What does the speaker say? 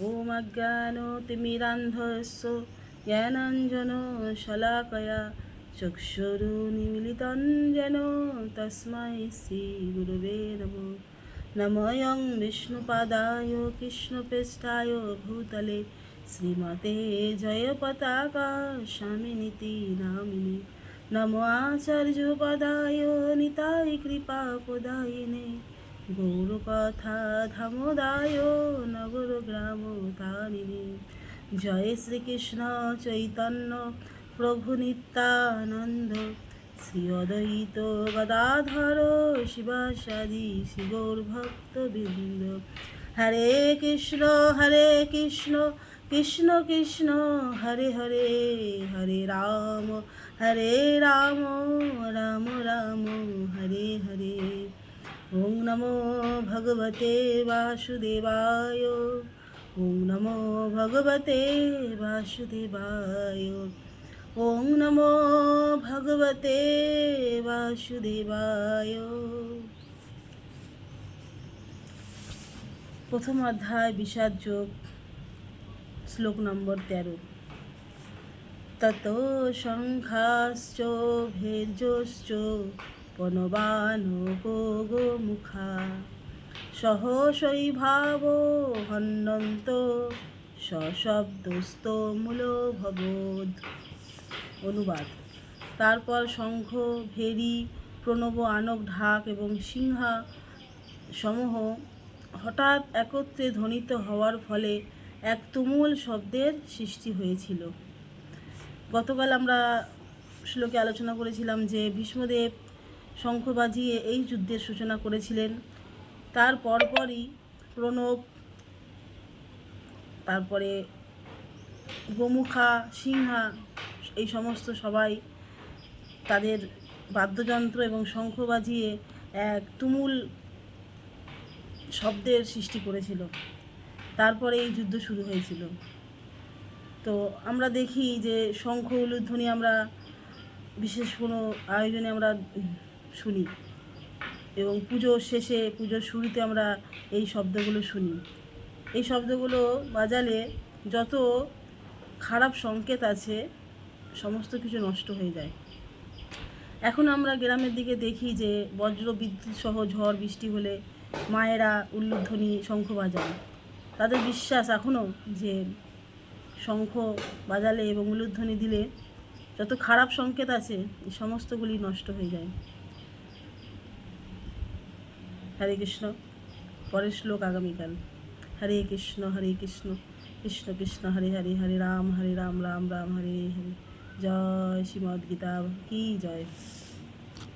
ওম অজ্ঞানতিমিরান্ধস্য জ্ঞানাঞ্জন শলাকয়া চক্ষুরু নিমিলিতন যেন তস্মাই শ্রী গুরুবে নম নময়ং বিষ্ণুপাদায় কৃষ্ণপৃষ্ঠায় ভূতলে শ্রীমতে জয়পতাকা স্বামিনীতি নামিনী নম আচার্যপদায় নিতাই কৃপা পদায়নে গৌরকথা ধামোদায় নগর জয় শ্রীকৃষ্ণ চৈতন্য প্রভু নিত্যানন্দ। শ্রী অদ্বৈত গদাধর শিবাসাদি শিগৌর ভক্তবৃন্দ হরে কৃষ্ণ হরে কৃষ্ণ কৃষ্ণ কৃষ্ণ, হরে হরে হরে রাম হরে রাম রাম রাম, হরে হরে। ওং নমো ভগবতে বাসুদেবায়। ওং নমো ভগবতে বাসুদেবায়। ওং নমো ভগবতে বাসুদেবায়। প্রথম অধ্যায়, বিষাদ যোগ, শ্লোক নম্বর তেরো। তত শঙ্খাশ্চ ভের্যশ্চ পনবান গো মুখা সহসৈ ভাব হন্নন্ত সশব্দস্ত মূল ভবোধ অনুবাদ। তারপর শঙ্খ, ভেরি, প্রণব, আনক, ঢাক এবং সিংহা সমূহ হঠাৎ একত্রে ধ্বনিত হওয়ার ফলে এক তুমুল শব্দের সৃষ্টি হয়েছিল। গতকাল আমরা শ্লোকে আলোচনা করেছিলাম যে ভীষ্মদেব শঙ্খ বাজিয়ে এই যুদ্ধের সূচনা করেছিলেন। তার পরপরই প্রণব, তারপরে গোমুখা, সিংহা, এই সমস্ত সবাই তাদের বাদ্যযন্ত্র এবং শঙ্খ বাজিয়ে এক তুমুল শব্দের সৃষ্টি করেছিল। তারপরে এই যুদ্ধ শুরু হয়েছিল। তো আমরা দেখি যে শঙ্খ, উলুধ্বনি আমরা বিশেষ কোনো আয়োজনে আমরা শুনি। এবং পুজো শেষে পুজোর শুরুতে আমরা এই শব্দগুলো শুনি। এই শব্দগুলো বাজালে যত খারাপ সংকেত আছে, সমস্ত কিছু নষ্ট হয়ে যায়। এখন আমরা গ্রামের দিকে দেখি যে বজ্র বিদ্যুৎ সহ ঝড় বৃষ্টি হলে মায়েরা উল্লুধ্বনি শঙ্খ বাজায় তাদের বিশ্বাস এখনও যে শঙ্খ বাজালে এবং উলুধ্বনি দিলে যত খারাপ সংকেত আছে, এই সমস্তগুলি নষ্ট হয়ে যায়। হরে কৃষ্ণ। পরের শ্লোক আগামীকাল। হরে কৃষ্ণ হরে কৃষ্ণ কৃষ্ণ কৃষ্ণ, হরে হরে হরে রাম হরে রাম রাম রাম, হরে হরে। জয় শ্রীমদ্গীতা কী জয়।